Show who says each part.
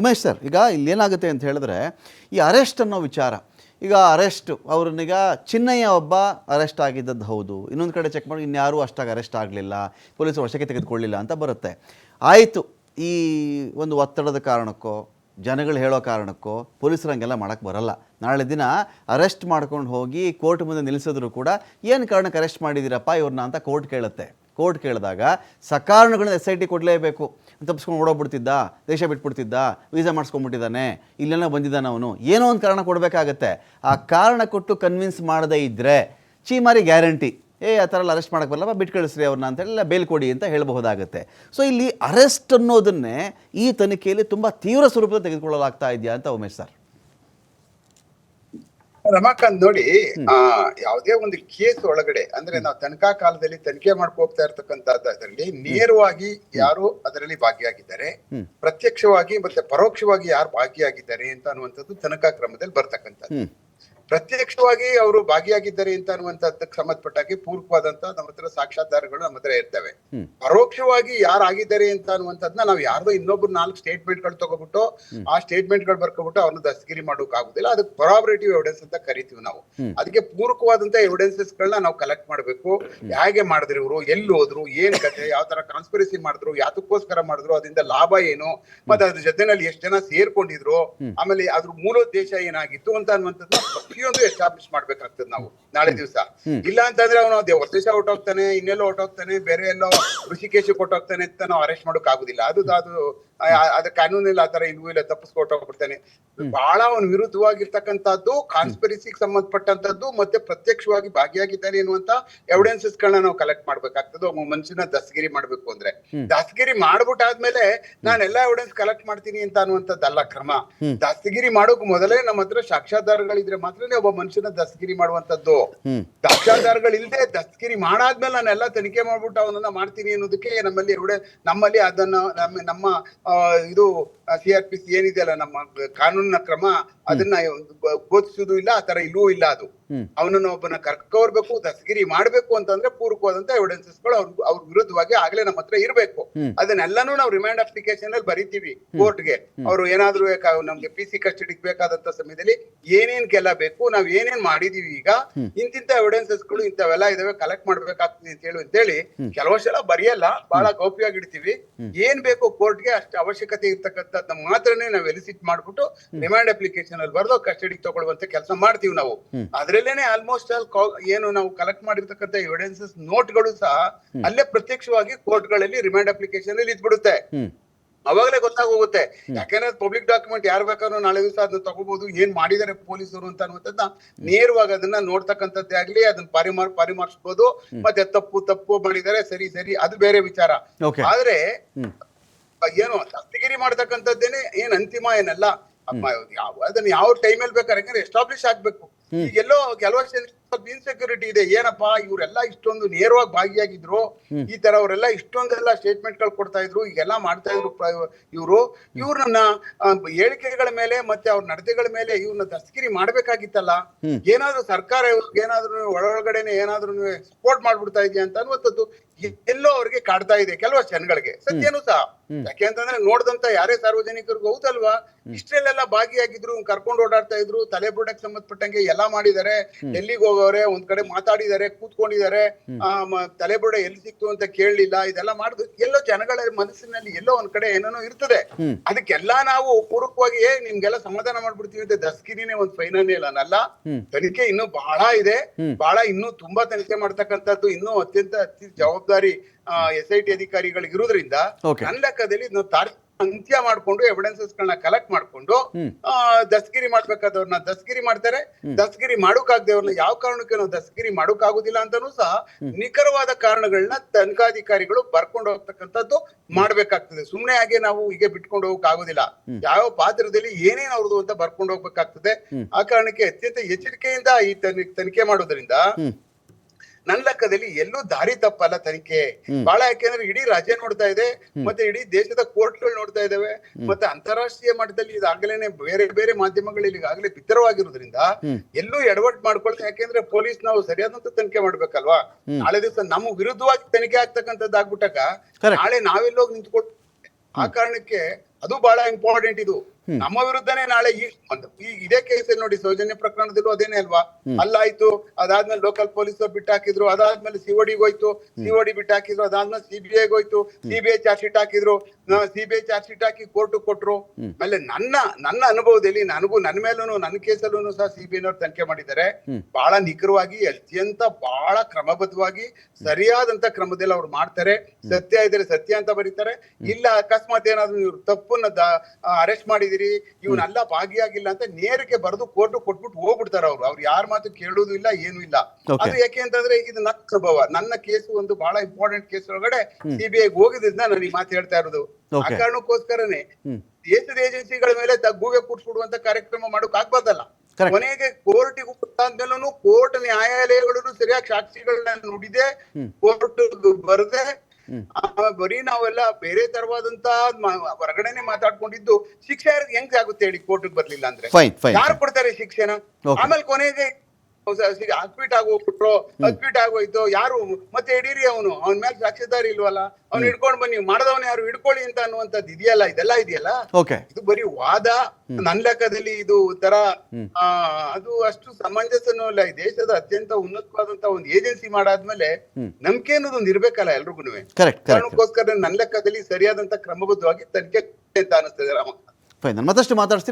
Speaker 1: Umesh sir, ಈಗ ಇಲ್ಲೇನಾಗುತ್ತೆ ಅಂತ ಹೇಳಿದ್ರೆ ಈ ಅರೆಸ್ಟ್ ಅನ್ನೋ ವಿಚಾರ, ಈಗ ಅರೆಸ್ಟ್, ಅವ್ರನ್ನೀಗ ಚಿನ್ನಯ್ಯ ಒಬ್ಬ ಅರೆಸ್ಟ್ ಆಗಿದ್ದದ್ದು ಹೌದು. ಇನ್ನೊಂದು ಕಡೆ ಚೆಕ್ ಮಾಡಿ, ಇನ್ಯಾರೂ ಅಷ್ಟಾಗಿ ಅರೆಸ್ಟ್ ಆಗಲಿಲ್ಲ, ಪೊಲೀಸರು ವಶಕ್ಕೆ ತೆಗೆದುಕೊಳ್ಳಿಲ್ಲ ಅಂತ ಬರುತ್ತೆ. ಆಯಿತು, ಈ ಒಂದು ಒತ್ತಡದ ಕಾರಣಕ್ಕೋ, ಜನಗಳು ಹೇಳೋ ಕಾರಣಕ್ಕೋ, ಪೊಲೀಸರು ಹಂಗೆಲ್ಲ ಮಾಡೋಕ್ಕೆ ಬರಲ್ಲ. ನಾಳೆ ದಿನ ಅರೆಸ್ಟ್ ಮಾಡ್ಕೊಂಡು ಹೋಗಿ ಕೋರ್ಟ್ ಮುಂದೆ ನಿಲ್ಲಿಸಿದ್ರು ಕೂಡ ಏನು ಕಾರಣಕ್ಕೆ ಅರೆಸ್ಟ್ ಮಾಡಿದ್ದೀರಪ್ಪ ಇವ್ರನ್ನ ಅಂತ ಕೋರ್ಟ್ ಕೇಳುತ್ತೆ. ಕೋರ್ಟ್ ಕೇಳಿದಾಗ ಸಕಾರಣಗಳನ್ನ ಎಸ್ ಐ ಟಿ ಕೊಡಲೇಬೇಕು. ತಪ್ಪಿಸ್ಕೊಂಡು ಓಡೋಗ್ಬಿಡ್ತಿದ್ದ? ದೇಶ ಬಿಟ್ಬಿಡ್ತಿದ್ದ? ವೀಸಾ ಮಾಡಿಸ್ಕೊಂಡ್ಬಿಟ್ಟಿದ್ದಾನೆ? ಇಲ್ಲೆಲ್ಲ ಬಂದಿದ್ದಾನೆ ಅವನು. ಏನೋ ಒಂದು ಕಾರಣ ಕೊಡಬೇಕಾಗತ್ತೆ. ಆ ಕಾರಣ ಕೊಟ್ಟು ಕನ್ವಿನ್ಸ್ ಮಾಡದೇ ಇದ್ದರೆ ಚೀಮಾರಿ ಗ್ಯಾರಂಟಿ. ಏ, ಆ ಥರ ಎಲ್ಲ ಅರೆಸ್ಟ್ ಮಾಡೋಕ್ಕೆ ಬರಲ್ಲಪ್ಪ ಬಿಟ್ಟು ಕಳಿಸ್ರಿ ಅವ್ರನ್ನ ಅಂತ ಹೇಳಿ ಬೇಲ್ ಕೊಡಿ ಅಂತ ಹೇಳಬಹುದಾಗುತ್ತೆ. ಸೊ ಇಲ್ಲಿ ಅರೆಸ್ಟ್ ಅನ್ನೋದನ್ನೇ ಈ ತನಿಖೆಯಲ್ಲಿ ತುಂಬ ತೀವ್ರ ಸ್ವರೂಪದಲ್ಲಿ ತೆಗೆದುಕೊಳ್ಳಲಾಗ್ತಾ ಇದೆಯಾ ಅಂತ ಉಮೇಶ್ ಸರ್?
Speaker 2: ರಮಾಕಾಂತ್ ನೋಡಿ ಆ ಯಾವುದೇ ಒಂದು ಕೇಸ್ ಒಳಗಡೆ ಅಂದ್ರೆ ನಾವು ತನಿಖಾ ಕಾಲದಲ್ಲಿ ತನಿಖೆ ಮಾಡ್ಕೋಗ್ತಾ ಇರ್ತಕ್ಕಂಥದ್ರಲ್ಲಿ ನೇರವಾಗಿ ಯಾರು ಅದರಲ್ಲಿ ಭಾಗಿಯಾಗಿದ್ದಾರೆ. ಪ್ರತ್ಯಕ್ಷವಾಗಿ ಮತ್ತೆ ಪರೋಕ್ಷವಾಗಿ ಯಾರು ಭಾಗಿಯಾಗಿದ್ದಾರೆ ಅಂತ ಅನ್ನುವಂಥದ್ದು ತನಿಖಾ ಕ್ರಮದಲ್ಲಿ ಬರ್ತಕ್ಕಂಥದ್ದು. ಪ್ರತ್ಯಕ್ಷವಾಗಿ ಅವರು ಭಾಗಿಯಾಗಿದ್ದಾರೆ ಅಂತ ಅನ್ನುವಂಥದ್ದಕ್ಕೆ ಸಂಬಂಧಪಟ್ಟಾಗಿ ಪೂರಕವಾದಂತ ನಮ್ಮ ಹತ್ರ ಸಾಕ್ಷಾಧಾರಗಳು ನಮ್ಮ ಹತ್ರ ಇರ್ತವೆ. ಪರೋಕ್ಷವಾಗಿ ಯಾರಾಗಿದ್ದಾರೆ ಅಂತ ಅನ್ನುವಂಥದ್ದನ್ನ ನಾವು ಯಾರ್ದೋ ಇನ್ನೊಬ್ರು ನಾಲ್ಕು ಸ್ಟೇಟ್ಮೆಂಟ್ಗಳು ತಗೋಬಿಟ್ಟು ಆ ಸ್ಟೇಟ್ಮೆಂಟ್ಗಳು ಬರ್ಕೊಬಿಟ್ಟು ಅವ್ರನ್ನ ದಸ್ತಗಿರಿ ಮಾಡೋಕೆ ಆಗುದಿಲ್ಲ. ಅದಕ್ಕೆ ಕೊರಾಬರೇಟಿವ್ ಎವಿಡೆನ್ಸ್ ಅಂತ ಕರಿತೀವಿ ನಾವು. ಅದಕ್ಕೆ ಪೂರಕವಾದಂತ ಎವಿಡೆನ್ಸಸ್ ಗಳನ್ನ ನಾವು ಕಲೆಕ್ಟ್ ಮಾಡ್ಬೇಕು. ಹೇಗೆ ಮಾಡಿದ್ರು ಇವರು? ಎಲ್ಲಿ ಹೋದ್ರು? ಏನ್ ಕತೆ? ಯಾವ ತರ ಕಾನ್ಸ್ಪಿರಸಿ ಮಾಡಿದ್ರು? ಯಾತಕ್ಕೋಸ್ಕರ ಮಾಡಿದ್ರು? ಅದರಿಂದ ಲಾಭ ಏನು? ಮತ್ತೆ ಅದ್ರ ಜೊತೆನಲ್ಲಿ ಎಷ್ಟು ಜನ ಸೇರ್ಕೊಂಡಿದ್ರು? ಆಮೇಲೆ ಅದ್ರ ಮೂಲೋದ್ದೇಶ ಏನಾಗಿತ್ತು ಅಂತ ಅನ್ನುವಂಥದ್ದು ಪ್ರತಿಯೊಂದು ಎಸ್ಟಾಬ್ಲಿಷ್ ಮಾಡ್ಬೇಕಾಗ್ತದೆ ನಾವು. ನಾಳೆ ದಿವಸ. ಇಲ್ಲ ಅಂತಂದ್ರೆ ಅವನು ಹೊಸ ಹೊಟ್ಟೋಗ್ತಾನೆ ಇನ್ನೆಲ್ಲೋ ಹೊಟ್ಟೋಗ್ತಾನೆ ಬೇರೆ ಎಲ್ಲೋ ಋಷಿಕೇಶ ಕೊಟ್ಟೋಗ್ತಾನೆ ಅಂತ ನಾವು ಅರೆಸ್ಟ್ ಮಾಡೋಕ್ ಆಗುದಿಲ್ಲ. ಅದು ಅದು ಅದ ಕಾನೂನಿಲ್ಲ ಆತರ ಇಲ್ವೂ ಇಲ್ಲ ತಪ್ಪಿಸ್ಕೊಟ್ಟು ಹೋಗ್ಬಿಡ್ತಾನೆ ಬಹಳ ಅವನು ವಿರುದ್ಧವಾಗಿರ್ತಕ್ಕಂಥದ್ದು ಕಾನ್ಸ್ಪಿರಸಿಗೆ ಸಂಬಂಧಪಟ್ಟಂತದ್ದು ಮತ್ತೆ ಪ್ರತ್ಯಕ್ಷವಾಗಿ ಭಾಗಿಯಾಗಿದ್ದಾನೆ ಎನ್ನುವಂತ ಎವಿಡೆನ್ಸಸ್ ಗಳನ್ನ ನಾವು ಕಲೆಕ್ಟ್ ಮಾಡ್ಬೇಕಾಗ್ತದೆ. ಒಬ್ಬ ಮನುಷ್ಯನ ದಸ್ತಗಿರಿ ಮಾಡ್ಬೇಕು ಅಂದ್ರೆ. ದಸ್ತಗಿರಿ ಮಾಡ್ಬಿಟ್ಟಾದ್ಮೇಲೆ ನಾನು ಎಲ್ಲಾ ಎವಿಡೆನ್ಸ್ ಕಲೆಕ್ಟ್ ಮಾಡ್ತೀನಿ ಅಂತ ಅನ್ನುವಂಥದ್ದಲ್ಲ ಕ್ರಮ. ದಸ್ತಗಿರಿ ಮಾಡೋಕ್ ಮೊದಲೇ ನಮ್ಮ ಹತ್ರ ಸಾಕ್ಷ್ಯಾಧಾರಗಳಿದ್ರೆ ಮಾತ್ರನೇ ಒಬ್ಬ ಮನುಷ್ಯನ ದಸ್ತಗಿರಿ ಮಾಡುವಂತದ್ದು
Speaker 1: ಹ್ಞೂ
Speaker 2: ಸಾಕ್ಷ್ಯಾಧಾರಗಳಿಲ್ಲದೆ ದಸ್ತಗಿರಿ ಮಾಡಾದ್ಮೇಲೆ ನಾನೆಲ್ಲ ತನಿಖೆ ಮಾಡ್ಬಿಟ್ಟು ಅವನನ್ನ ಮಾಡ್ತೀನಿ ಅನ್ನೋದಕ್ಕೆ ನಮ್ಮಲ್ಲಿ ಎವಿಡೆ ನಮ್ಮಲ್ಲಿ ಅದನ್ನ ನಮ್ಮ ನಮ್ಮ ಇದು ಸಿ ಆರ್ ಪಿ ಸಿ ಏನಿದೆ ಅಲ್ಲ ನಮ್ಮ ಕಾನೂನಿನ ಕ್ರಮ ಅದನ್ನ ಬೋಧಿಸುವುದು ಇಲ್ಲ ಆ ತರ ಇಲ್ಲೂ ಇಲ್ಲ ಅದು. ಅವನನ್ನ ಒಬ್ಬನ ಕರ್ಕೋರ್ಬೇಕು ದಸಗಿರಿ ಮಾಡ್ಬೇಕು ಅಂತಂದ್ರೆ ಪೂರಕವಾದಂತ ಎವಿಡೆನ್ಸಸ್ಗಳು ಅವ್ರ ಅವ್ರ ವಿರುದ್ಧವಾಗಿ ಆಗ್ಲೇ ನಮ್ಮ ಹತ್ರ ಇರಬೇಕು. ಅದನ್ನೆಲ್ಲಾನು ನಾವು ರಿಮ್ಯಾಂಡ್ ಅಪ್ಲಿಕೇಶನ್ ಅಲ್ಲಿ ಬರಿತೀವಿ ಕೋರ್ಟ್ಗೆ. ಅವರು ಏನಾದ್ರು ನಮ್ಗೆ ಪಿ ಸಿ ಕಸ್ಟಡಿಗೆ ಬೇಕಾದಂತ ಸಮಯದಲ್ಲಿ ಏನೇನ್ ಕೆಲ ಬೇಕು ನಾವ್ ಏನೇನ್ ಮಾಡಿದೀವಿ ಈಗ ಇಂತಿಂತ ಎವಿಡೆನ್ಸಸ್ಗಳು ಇಂಥವೆಲ್ಲ ಇದಾವೆ ಕಲೆಕ್ಟ್ ಮಾಡ್ಬೇಕಾಗ್ತದೆ ಅಂತ ಹೇಳಿ ಅಂತೇಳಿ ಹೇಳಿ ಸಲ ಬರೆಯಲ್ಲ ಬಹಳ ಗೌಪ್ಯವಾಗಿ ಇಡ್ತೀವಿ ಏನ್ ಬೇಕು ಕೋರ್ಟ್ಗೆ ಅಷ್ಟು ಅವಶ್ಯಕತೆ ಇರ್ತಕ್ಕಂಥದ್ದು ಮಾತ್ರನೇ ನಾವ್ ಎಲಿಸಿಟ್ ಮಾಡ್ಬಿಟ್ಟು ರಿಮ್ಯಾಂಡ್ ಅಪ್ಲಿಕೇಶನ್ ಅಲ್ಲಿ ಬರೆದು ಕಸ್ಟಡಿಗೆ ತಗೊಳ್ಳುವಂತ ಕೆಲಸ ಮಾಡ್ತೀವಿ ನಾವು. ಅದ್ರಲ್ಲೇನೆ ಆಲ್ಮೋಸ್ಟ್ ಆಲ್ ಏನು ನಾವು ಕಲೆಕ್ಟ್ ಮಾಡಿರ್ತಕ್ಕಂಥ ಎವಿಡೆನ್ಸಸ್ ನೋಟ್ಗಳು ಸಹ ಅಲ್ಲೇ ಪ್ರತ್ಯಕ್ಷವಾಗಿ ಕೋರ್ಟ್ಗಳಲ್ಲಿ ರಿಮ್ಯಾಂಡ್ ಅಪ್ಲಿಕೇಶನ್ ಅಲ್ಲಿ ಇದ್ಬಿಡುತ್ತೆ ಅವಾಗಲೇ ಗೊತ್ತಾಗೋಗುತ್ತೆ. ಯಾಕೆಂದ್ರೆ ಪಬ್ಲಿಕ್ ಡಾಕ್ಯುಮೆಂಟ್ ಯಾರು ಬೇಕಾದ್ರು ನಾಳೆ ದಿವಸ ಅದನ್ನ ತಗೋಬಹುದು ಏನ್ ಮಾಡಿದ್ದಾರೆ ಪೊಲೀಸರು ಅಂತ ಅನ್ನುವಂಥದ್ದ ನೇರವಾಗಿ ಅದನ್ನ ನೋಡ್ತಕ್ಕಂಥದ್ದೇ ಆಗ್ಲಿ ಅದನ್ನ ಪರಿಮಾರ್ ಪರಿಮಾರ್ಸ್ಬೋದು ಮತ್ತೆ ತಪ್ಪು ತಪ್ಪು ಮಾಡಿದರೆ ಸರಿ ಸರಿ ಅದು ಬೇರೆ ವಿಚಾರ. ಆದ್ರೆ. ಏನು ತಪ್ಪಿಗಿರಿ ಮಾಡ್ತಕ್ಕಂಥದ್ದೇನೆ ಏನ್ ಅಂತಿಮ ಏನಲ್ಲ. ಅದನ್ನ ಯಾವ ಟೈಮಲ್ಲಿ ಬೇಕಾದ್ರೆ ಎಸ್ಟಾಬ್ಲಿಷ್ ಆಗ್ಬೇಕು. ಈಗೆಲ್ಲೋ ಸ್ವಲ್ಪ ಇನ್ಸೆಕ್ಯೂರಿಟಿ ಇದೆ. ಏನಪ್ಪಾ ಇವರೆಲ್ಲ ಇಷ್ಟೊಂದು ನೇರವಾಗಿ ಭಾಗಿಯಾಗಿದ್ರು ಈ ತರ ಅವರೆಲ್ಲ ಇಷ್ಟೊಂದೆಲ್ಲ ಸ್ಟೇಟ್ಮೆಂಟ್ಗಳು ಕೊಡ್ತಾ ಇದ್ರು ಈಗೆಲ್ಲ ಮಾಡ್ತಾ ಇದ್ರು ಇವರು ಇವ್ರನ್ನ ಹೇಳಿಕೆಗಳ ಮೇಲೆ ಮತ್ತೆ ಅವ್ರ ನಡತೆಗಳ ಮೇಲೆ ಇವ್ರನ್ನ ದಸ್ತಗಿರಿ ಮಾಡ್ಬೇಕಾಗಿತ್ತಲ್ಲ. ಏನಾದ್ರೂ ಸರ್ಕಾರ ಏನಾದ್ರೂ ಒಳಗಡೆನೆ ಏನಾದ್ರೂ ಸಪೋರ್ಟ್ ಮಾಡ್ಬಿಡ್ತಾ ಇದೆಯಾ ಅಂತ ಅನ್ನುವಂಥದ್ದು ಎಲ್ಲೋ ಅವ್ರಿಗೆ ಕಾಡ್ತಾ ಇದೆ ಕೆಲವಷ್ಟು ಜನಗಳಿಗೆ. ಸತ್ಯನೂ ಸಹ. ಯಾಕೆ ಅಂತಂದ್ರೆ ನೋಡ್ದಂತ ಯಾರೇ ಸಾರ್ವಜನಿಕರಿಗೂ ಹೌದಲ್ವಾ? ಇಷ್ಟ್ರಲ್ಲೆಲ್ಲ ಭಾಗಿಯಾಗಿದ್ರು ಕರ್ಕೊಂಡು ಓಡಾಡ್ತಾ ಇದ್ರು ತಲೆ ಬುಡಕ್ ಸಂಬಂಧಪಟ್ಟಂಗೆ ಎಲ್ಲಾ ಮಾಡಿದ್ದಾರೆ. ಎಲ್ಲಿಗೆ ಹೋಗವ್ರೆ ಒಂದ್ ಕಡೆ ಮಾತಾಡಿದ್ದಾರೆ ಕೂತ್ಕೊಂಡಿದ್ದಾರೆ. ಆ ತಲೆ ಬುಡ ಎಲ್ಲಿ ಸಿಕ್ತು ಅಂತ ಕೇಳಲಿಲ್ಲ. ಇದೆಲ್ಲ ಮಾಡುದು ಎಲ್ಲೋ ಜನಗಳ ಮನಸ್ಸಿನಲ್ಲಿ ಎಲ್ಲೋ ಒಂದ್ ಕಡೆ ಏನೇನೋ ಇರ್ತದೆ. ಅದಕ್ಕೆಲ್ಲಾ ನಾವು ಪೂರಕವಾಗಿ ಏ ನಿಮ್ಗೆಲ್ಲ ಸಮಾಧಾನ ಮಾಡ್ಬಿಡ್ತೀವಿ ಅಂತ ದಸ್ಕಿರಿನೇ ಒಂದ್ ಫೈನಲ್ ಅಲ್ಲ. ತನಿಖೆ ಇನ್ನೂ ಬಹಳ ಇದೆ. ಬಹಳ ಇನ್ನೂ ತುಂಬಾ ತನಿಖೆ ಮಾಡ್ತಕ್ಕಂಥದ್ದು ಇನ್ನೂ ಅತ್ಯಂತ ಅತಿ ಜವಾಬ್ದಾರಿ ಎಸ್ ಐ ಟಿ ಅಧಿಕಾರಿಗಳಿಗೆ ಇರುವುದರಿಂದ. ನನ್ನ ಲೆಕ್ಕದಲ್ಲಿ ಅಂತ್ಯ ಮಾಡ್ಕೊಂಡು ಎವಿಡೆನ್ಸಸ್ ಗಳನ್ನ ಕಲೆಕ್ಟ್ ಮಾಡ್ಕೊಂಡು ದಸ್ಗಿರಿ ದಸ್ತಗಿರಿ ಮಾಡ್ಬೇಕಾದವ್ರನ್ನ ದಸ್ಗಿರಿ ಮಾಡ್ತಾರೆ. ದಸ್ತಗಿರಿ ಮಾಡೋಕಾಗ್ದೇವ್ರನ್ನ ಯಾವ ಕಾರಣಕ್ಕೆ ನಾವು ದಸ್ತಗಿರಿ ಮಾಡೋಕಾಗುದಿಲ್ಲ ಅಂತಾನೂ ಸಹ ನಿಖರವಾದ ಕಾರಣಗಳನ್ನ ತನಿಖಾಧಿಕಾರಿಗಳು ಬರ್ಕೊಂಡು ಹೋಗ್ತಕ್ಕಂಥದ್ದು ಮಾಡ್ಬೇಕಾಗ್ತದೆ. ಸುಮ್ನೆ ಹಾಗೆ ನಾವು ಹೀಗೆ ಬಿಟ್ಕೊಂಡು ಹೋಗಕ್ ಆಗುದಿಲ್ಲ ಯಾವ ಪಾತ್ರದಲ್ಲಿ ಏನೇನು ಅವ್ರದ್ದು ಅಂತ ಬರ್ಕೊಂಡು ಹೋಗ್ಬೇಕಾಗ್ತದೆ. ಆ ಕಾರಣಕ್ಕೆ ಅತ್ಯಂತ ಎಚ್ಚರಿಕೆಯಿಂದ ಈ ತನಿ- ತನಿಖೆ ಮಾಡೋದ್ರಿಂದ. ನನ್ನ ಲೆಕ್ಕದಲ್ಲಿ ಎಲ್ಲೂ ದಾರಿ ತಪ್ಪಲ್ಲ ತನಿಖೆ. ಬಹಳ ಯಾಕೆಂದ್ರೆ ಇಡೀ ರಾಜ್ಯ ನೋಡ್ತಾ ಇದೆ ಮತ್ತೆ ಇಡೀ ದೇಶದ ಕೋರ್ಟ್ಗಳು ನೋಡ್ತಾ ಇದಾವೆ ಮತ್ತೆ ಅಂತಾರಾಷ್ಟ್ರೀಯ ಮಟ್ಟದಲ್ಲಿ ಇದಾಗಲೇನೆ ಬೇರೆ ಬೇರೆ ಮಾಧ್ಯಮಗಳಲ್ಲಿ ಈಗಾಗಲೇ ಬಿತ್ತರವಾಗಿರೋದ್ರಿಂದ ಎಲ್ಲೂ ಎಡವಟ್ ಮಾಡ್ಕೊಳ್ತಾ ಯಾಕೆಂದ್ರೆ ಪೊಲೀಸ್ ನಾವು ಸರಿಯಾದಂತ ತನಿಖೆ ಮಾಡ್ಬೇಕಲ್ವಾ? ನಾಳೆ ದಿವಸ ನಮ್ಮ ವಿರುದ್ಧವಾಗಿ ತನಿಖೆ ಆಗ್ತಕ್ಕಂಥದ್ದು ಆಗ್ಬಿಟ್ಟಾಗ. ನಾಳೆ ನಾವೆಲ್ಲೋಗಿ ನಿಂತ್ಕೊಂಡು ಆ ಕಾರಣಕ್ಕೆ ಅದು ಬಹಳ ಇಂಪಾರ್ಟೆಂಟ್ ಇದು. ನಮ್ಮ ವಿರುದ್ಧನೇ ನಾಳೆ ಈ ಒಂದು ಈ ಇದೇ ಕೇಸ್ ನೋಡಿ ಸೌಜನ್ಯ ಪ್ರಕರಣದಲ್ಲೂ ಅದೇನೆ ಅಲ್ವಾ? ಅಲ್ಲಾಯ್ತು ಅದಾದ್ಮೇಲೆ ಲೋಕಲ್ ಪೊಲೀಸ್ ಬಿಟ್ಟು ಹಾಕಿದ್ರು ಅದಾದ್ಮೇಲೆ ಸಿಒಡಿ ಹೋಯ್ತು. ಸಿಒಡಿ ಬಿಟ್ಟು ಹಾಕಿದ್ರು ಅದಾದ್ಮೇಲೆ ಸಿಬಿಐ ಹೋಯ್ತು. ಸಿಬಿಐ ಚಾರ್ಜ್ ಶೀಟ್ ಹಾಕಿದ್ರು. ಸಿಬಿಐ ಚಾರ್ಜ್ ಶೀಟ್ ಹಾಕಿ ಕೋರ್ಟ್ ಕೊಟ್ರು. ಆಮೇಲೆ ನನ್ನ ನನ್ನ ಅನುಭವದಲ್ಲಿ ನನಗೂ ನನ್ನ ಮೇಲೂ ನನ್ನ ಕೇಸಲ್ಲೂ ಸಹ ಸಿಬಿಐನವ್ರು ತನಿಖೆ ಮಾಡಿದ್ದಾರೆ. ಬಹಳ ನಿಖರವಾಗಿ ಅತ್ಯಂತ ಬಹಳ ಕ್ರಮಬದ್ಧವಾಗಿ ಸರಿಯಾದಂತ ಕ್ರಮದಲ್ಲಿ ಅವ್ರು ಮಾಡ್ತಾರೆ. ಸತ್ಯ ಇದ್ರೆ ಸತ್ಯ ಅಂತ ಬರೀತಾರೆ. ಇಲ್ಲ ಅಕಸ್ಮಾತ್ ಏನಾದ್ರು ಇವ್ರು ತಪ್ಪನ್ನ ಅರೆಸ್ಟ್ ಮಾಡಿದಿರಿ ಇವನ್ನೆಲ್ಲ ಭಾಗಿಯಾಗಿಲ್ಲ ಅಂತ ನೇರಕ್ಕೆ ಬರೆದು ಕೋರ್ಟ್ ಕೊಟ್ಬಿಟ್ಟು ಹೋಗ್ಬಿಡ್ತಾರೆ ಅವ್ರು. ಅವ್ರು ಯಾರ ಮಾತು ಕೇಳೋದು ಇಲ್ಲ ಏನು ಇಲ್ಲ. ಅದು ಯಾಕೆ ಅಂತಂದ್ರೆ ಇದು ನನ್ನ ಅನುಭವ ನನ್ನ ಕೇಸು ಒಂದು ಬಹಳ ಇಂಪಾರ್ಟೆಂಟ್ ಕೇಸ್ ಒಳಗಡೆ ಸಿಬಿಐ ಹೋಗಿದ್ರಿಂದ ನಾನು ಈ ಮಾತು ಹೇಳ್ತಾ ಇರೋದು. ಆ. ಕಾರಣಕ್ಕೋಸ್ಕರನೇ. ದೇಶದ ಏಜೆನ್ಸಿಗಳ ಮೇಲೆ ಗೂಗೆ ಕೂರ್ಸ್ಬಿಡುವಂತ ಕಾರ್ಯಕ್ರಮ ಮಾಡೋಕ್ ಆಗ್ಬಾರ್ದಲ್ಲ. ಕೊನೆಗೆ ಕೋರ್ಟಿಗೂ ಕೊಟ್ಟಾದ್ಮೇಲೂ ಕೋರ್ಟ್ ನ್ಯಾಯಾಲಯಗಳು ಸರಿಯಾಗಿ ಸಾಕ್ಷಿಗಳನ್ನ ನುಡಿದೆ. ಕೋರ್ಟ್ ಬರದೆ. ಬರೀ ನಾವೆಲ್ಲ ಬೇರೆ ತರವಾದಂತ ಹೊರಗಡೆನೆ ಮಾತಾಡ್ಕೊಂಡಿದ್ದು ಶಿಕ್ಷೆ ಹೆಂಗ್ ಆಗುತ್ತೆ ಹೇಳಿ ಕೋರ್ಟ್ ಬರ್ಲಿಲ್ಲ ಅಂದ್ರೆ? ಯಾರು ಕೊಡ್ತಾರೆ ಶಿಕ್ಷೆನ? ಆಮೇಲೆ ಕೊನೆಗೆ ಹಾಸ್ಪಿಟ್ ಆಗೋಗ್ಬಿಟ್ರು ಅಕ್ವಿಟ್ ಆಗೋಯ್ತು ಯಾರು ಮತ್ತೆ ಹಿಡೀರಿ ಅವನು. ಅವನ ಮೇಲೆ ಸಾಕ್ಷಿದಾರಿ ಇಲ್ವಲ್ಲ? ಅವ್ನು ಹಿಡ್ಕೊಂಡ್ ಬನ್ನಿ. ಮಾಡದವನ ಯಾರು? ಹಿಡ್ಕೊಳ್ಳಿ ಅಂತ ಅನ್ನುವಂಥದ್ದು ಇದೆಯಲ್ಲ? ಇದೆಲ್ಲ ಇದೆಯಲ್ಲ? ಇದು ಬರೀ ವಾದ? ನನ್ನ ಲೆಕ್ಕದಲ್ಲಿ ಇದು ತರ ಆ, ಅದು ಅಷ್ಟು ಸಮಂಜಸನೂ ಅಲ್ಲ ಈ ದೇಶದ ಅತ್ಯಂತ ಉನ್ನತವಾದಂತ ಒಂದು ಏಜೆನ್ಸಿ ಮಾಡಾದ್ಮೇಲೆ ನಂಬಿಕೆ ಅನ್ನೋದು ಒಂದು ಇರ್ಬೇಕಲ್ಲ ಎಲ್ರಿಗೂ ಕಾರಣಕ್ಕೋಸ್ಕರ ನನ್ನ ಲೆಕ್ಕದಲ್ಲಿ ಸರಿಯಾದಂತ ಕ್ರಮಬದ್ಧವಾಗಿ ತನಿಖೆ ಅಂತ ಅನಿಸ್ತದೆ
Speaker 1: ಮತ್ತಷ್ಟು ಮಾತಾಡ್ತೀನಿ